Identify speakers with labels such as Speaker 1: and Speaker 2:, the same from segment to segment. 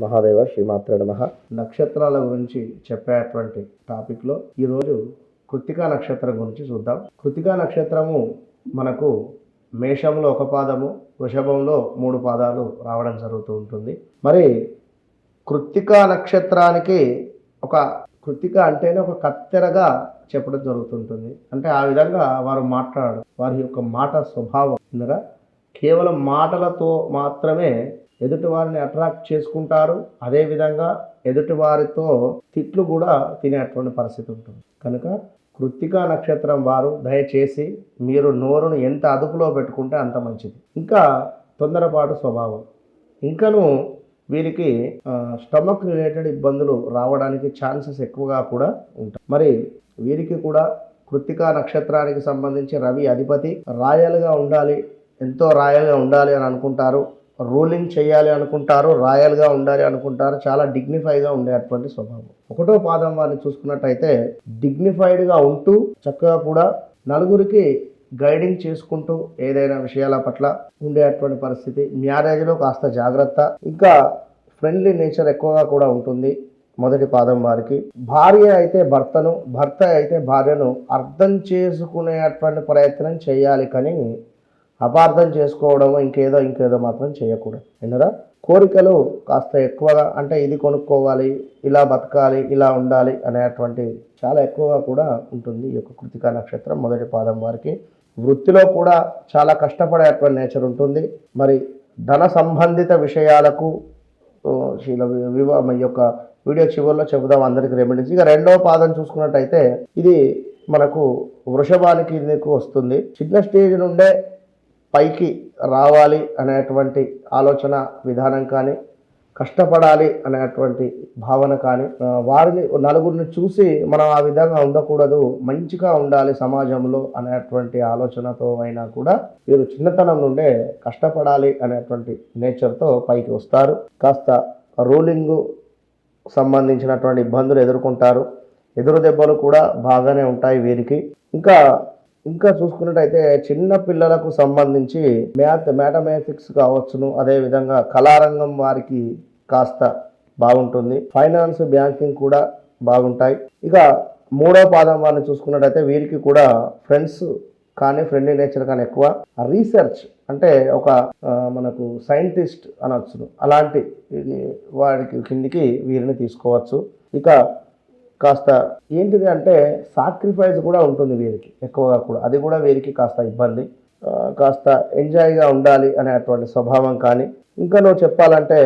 Speaker 1: మహాదేవ శ్రీమాత్ర నమ. నక్షత్రాల గురించి చెప్పేటువంటి టాపిక్లో ఈరోజు కృతికా నక్షత్రం గురించి చూద్దాం. కృతికా నక్షత్రము మనకు మేషంలో ఒక పాదము వృషభంలో మూడు పాదాలు రావడం జరుగుతూ ఉంటుంది. మరి కృత్తికా నక్షత్రానికి ఒక కృత్తిక అంటేనే ఒక కత్తెరగా చెప్పడం జరుగుతుంటుంది. అంటే ఆ విధంగా వారు మాట్లాడడం వారి యొక్క మాట స్వభావం. కేవలం మాటలతో మాత్రమే ఎదుటివారిని అట్రాక్ట్ చేసుకుంటారు. అదేవిధంగా ఎదుటివారితో తిట్లు కూడా తినేటువంటి పరిస్థితి ఉంటుంది. కనుక కృత్తికా నక్షత్రం వారు దయచేసి మీరు నోరును ఎంత అదుపులో పెట్టుకుంటే అంత మంచిది. ఇంకా తొందరపాటు స్వభావం. ఇంకను వీరికి స్టమక్ రిలేటెడ్ ఇబ్బందులు రావడానికి ఛాన్సెస్ ఎక్కువగా కూడా ఉంటాయి. మరి వీరికి కూడా కృత్తికా నక్షత్రానికి సంబంధించి రవి అధిపతి. రాయల్గా ఉండాలి ఎంతో రాయల్గా ఉండాలి అని అనుకుంటారు. రూలింగ్ చేయాలి అనుకుంటారు రాయల్గా ఉండాలి అనుకుంటారు చాలా డిగ్నిఫైగా ఉండేటువంటి స్వభావం. ఒకటో పాదం వారిని చూసుకున్నట్టయితే డిగ్నిఫైడ్గా ఉంటూ చక్కగా కూడా నలుగురికి గైడింగ్ చేసుకుంటూ ఏదైనా విషయాల పట్ల ఉండేటువంటి పరిస్థితి. మ్యారేజ్లో కాస్త జాగ్రత్త. ఇంకా ఫ్రెండ్లీ నేచర్ ఎక్కువగా కూడా ఉంటుంది మొదటి పాదం వారికి. భార్య అయితే భర్తను భర్త అయితే భార్యను అర్థం చేసుకునేటువంటి ప్రయత్నం చేయాలి కానీ అపార్థం చేసుకోవడము ఇంకేదో ఇంకేదో మాత్రం చేయకూడదు. ఎన్నరా కోరికలు కాస్త ఎక్కువగా అంటే ఇది కొనుక్కోవాలి ఇలా బతకాలి ఇలా ఉండాలి అనేటువంటి చాలా ఎక్కువగా కూడా ఉంటుంది ఈ యొక్క కృతికా నక్షత్రం మొదటి పాదం వారికి. వృత్తిలో కూడా చాలా కష్టపడేటువంటి నేచర్ ఉంటుంది. మరి ధన సంబంధిత విషయాలకు ఈ యొక్క వీడియో చివరిలో చెబుదాం అందరికి రెమెడీస్ ఇక రెండవ పాదం చూసుకున్నట్టయితే ఇది మనకు వృషభానికి వస్తుంది. చిన్న స్టేజ్ నుండే పైకి రావాలి అనేటువంటి ఆలోచన విధానం కానీ కష్టపడాలి అనేటువంటి భావన కానీ వారిని నలుగురిని చూసి మనం ఆ విధంగా ఉండకూడదు మంచిగా ఉండాలి సమాజంలో అనేటువంటి ఆలోచనతో అయినా కూడా వీరు చిన్నతనం నుండే కష్టపడాలి అనేటువంటి నేచర్తో పైకి వస్తారు. కాస్త రూలింగ్ సంబంధించినటువంటి ఇబ్బందులు ఎదుర్కొంటారు. ఎదురు దెబ్బలు కూడా బాగానే ఉంటాయి వీరికి. ఇంకా ఇంకా చూసుకున్నట్టయితే చిన్న పిల్లలకు సంబంధించి మ్యాథ్ మ్యాథమెటిక్స్ కావచ్చును. అదేవిధంగా కళారంగం వారికి కాస్త బాగుంటుంది. ఫైనాన్స్ బ్యాంకింగ్ కూడా బాగుంటాయి. ఇక మూడో పాదం వారిని చూసుకున్నట్టయితే వీరికి కూడా ఫ్రెండ్స్ కానీ ఫ్రెండ్లీ నేచర్ కానీ ఎక్కువ. రీసెర్చ్ అంటే ఒక మనకు సైంటిస్ట్ అనొచ్చును. అలాంటి ఇది వారికి కిందికి వీరిని తీసుకోవచ్చు. ఇక కాస్త ఏంటిది అంటే సాక్రిఫైస్ కూడా ఉంటుంది వీరికి ఎక్కువగా కూడా. అది కూడా వీరికి కాస్త ఇబ్బంది. కాస్త ఎంజాయ్గా ఉండాలి అనేటువంటి స్వభావం కానీ ఇంకా నువ్వు చెప్పాలంటే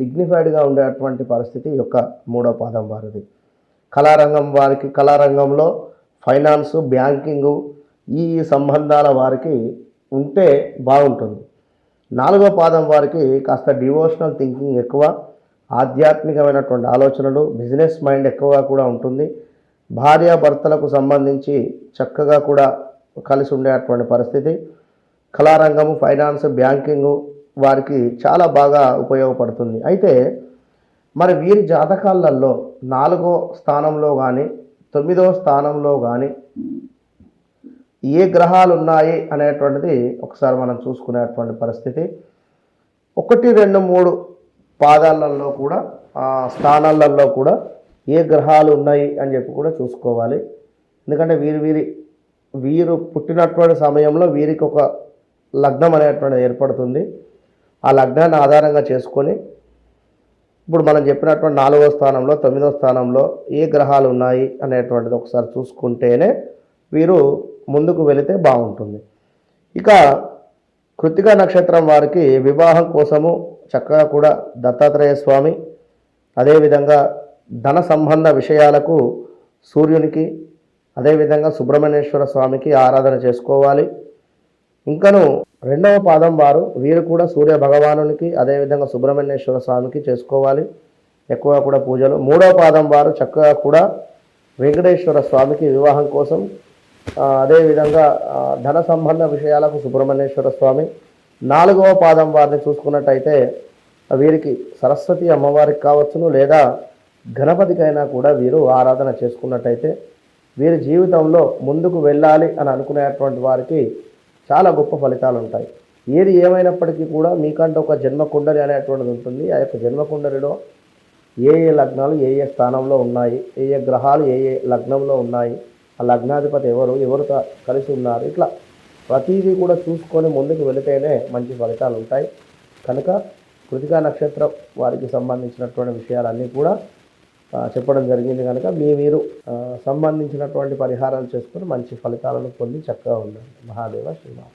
Speaker 1: డిగ్నిఫైడ్గా ఉండేటువంటి పరిస్థితి యొక్క మూడో పాదం వారిది. కళారంగం వారికి కళారంగంలో ఫైనాన్స్ బ్యాంకింగు ఈ సంబంధాల వారికి ఉంటే బాగుంటుంది. నాలుగో పాదం వారికి కాస్త డివోషనల్ థింకింగ్ ఎక్కువ ఆధ్యాత్మికమైనటువంటి ఆలోచనలు బిజినెస్ మైండ్ ఎక్కువగా కూడా ఉంటుంది. భార్యాభర్తలకు సంబంధించి చక్కగా కూడా కలిసి ఉండేటువంటి పరిస్థితి. కళారంగము ఫైనాన్స్ బ్యాంకింగు వారికి చాలా బాగా ఉపయోగపడుతుంది. అయితే మరి వీరి జాతకాలలో నాలుగో స్థానంలో కానీ తొమ్మిదో స్థానంలో కానీ ఏ గ్రహాలు ఉన్నాయి అనేటువంటిది ఒకసారి మనం చూసుకునేటువంటి పరిస్థితి. ఒకటి రెండు మూడు పాదాలలో కూడా స్థానాలలో కూడా ఏ గ్రహాలు ఉన్నాయి అని చెప్పి కూడా చూసుకోవాలి. ఎందుకంటే వీరి వీరి వీరు పుట్టినటువంటి సమయంలో వీరికి ఒక లగ్నం అనేటువంటిది ఏర్పడుతుంది. ఆ లగ్నాన్ని ఆధారంగా చేసుకొని ఇప్పుడు మనం చెప్పినటువంటి నాలుగో స్థానంలో తొమ్మిదో స్థానంలో ఏ గ్రహాలు ఉన్నాయి అనేటువంటిది ఒకసారి చూసుకుంటేనే వీరు ముందుకు వెళితే బాగుంటుంది. ఇక కృతికా నక్షత్రం వారికి వివాహం కోసము చక్కగా కూడా దత్తాత్రేయ స్వామి అదేవిధంగా ధన సంబంధ విషయాలకు సూర్యునికి అదేవిధంగా సుబ్రహ్మణ్యేశ్వర స్వామికి ఆరాధన చేసుకోవాలి. ఇంకను రెండవ పాదం వారు వీరు కూడా సూర్య భగవానునికి అదేవిధంగా సుబ్రహ్మణ్యేశ్వర స్వామికి చేసుకోవాలి. ఎక్కువగా కూడా పూజలు. మూడవ పాదం వారు చక్కగా కూడా వెంకటేశ్వర స్వామికి వివాహం కోసం అదేవిధంగా ధన సంబంధ విషయాలకు సుబ్రహ్మణ్యేశ్వర స్వామి నాలుగవ పాదం వారిని చూసుకున్నట్టయితే వీరికి సరస్వతి అమ్మవారికి కావచ్చును లేదా గణపతికైనా కూడా వీరు ఆరాధన చేసుకున్నట్టయితే వీరి జీవితంలో ముందుకు వెళ్ళాలి అని అనుకునేటువంటి వారికి చాలా గొప్ప ఫలితాలు ఉంటాయి. ఏది ఏమైనప్పటికీ కూడా మీకంటే ఒక జన్మకుండలి అనేటువంటిది ఉంటుంది. ఆ యొక్క జన్మకుండలిలో ఏ ఏ లగ్నాలు ఏ ఏ స్థానంలో ఉన్నాయి ఏ ఏ గ్రహాలు ఏ ఏ లగ్నంలో ఉన్నాయి ఆ లగ్నాధిపతి ఎవరు ఎవరితో కలిసి ఉన్నారు ఇట్లా ప్రతిదీ కూడా చూసుకొని ముందుకు వెళితేనే మంచి ఫలితాలు ఉంటాయి. కనుక కృతికా నక్షత్రం వారికి సంబంధించినటువంటి విషయాలన్నీ కూడా చెప్పడం జరిగింది కనుక మీ మీరు సంబంధించినటువంటి పరిహారాలు చేసుకుని మంచి ఫలితాలను పొంది చక్కగా ఉండండి. మహాదేవ శ్రీరామ్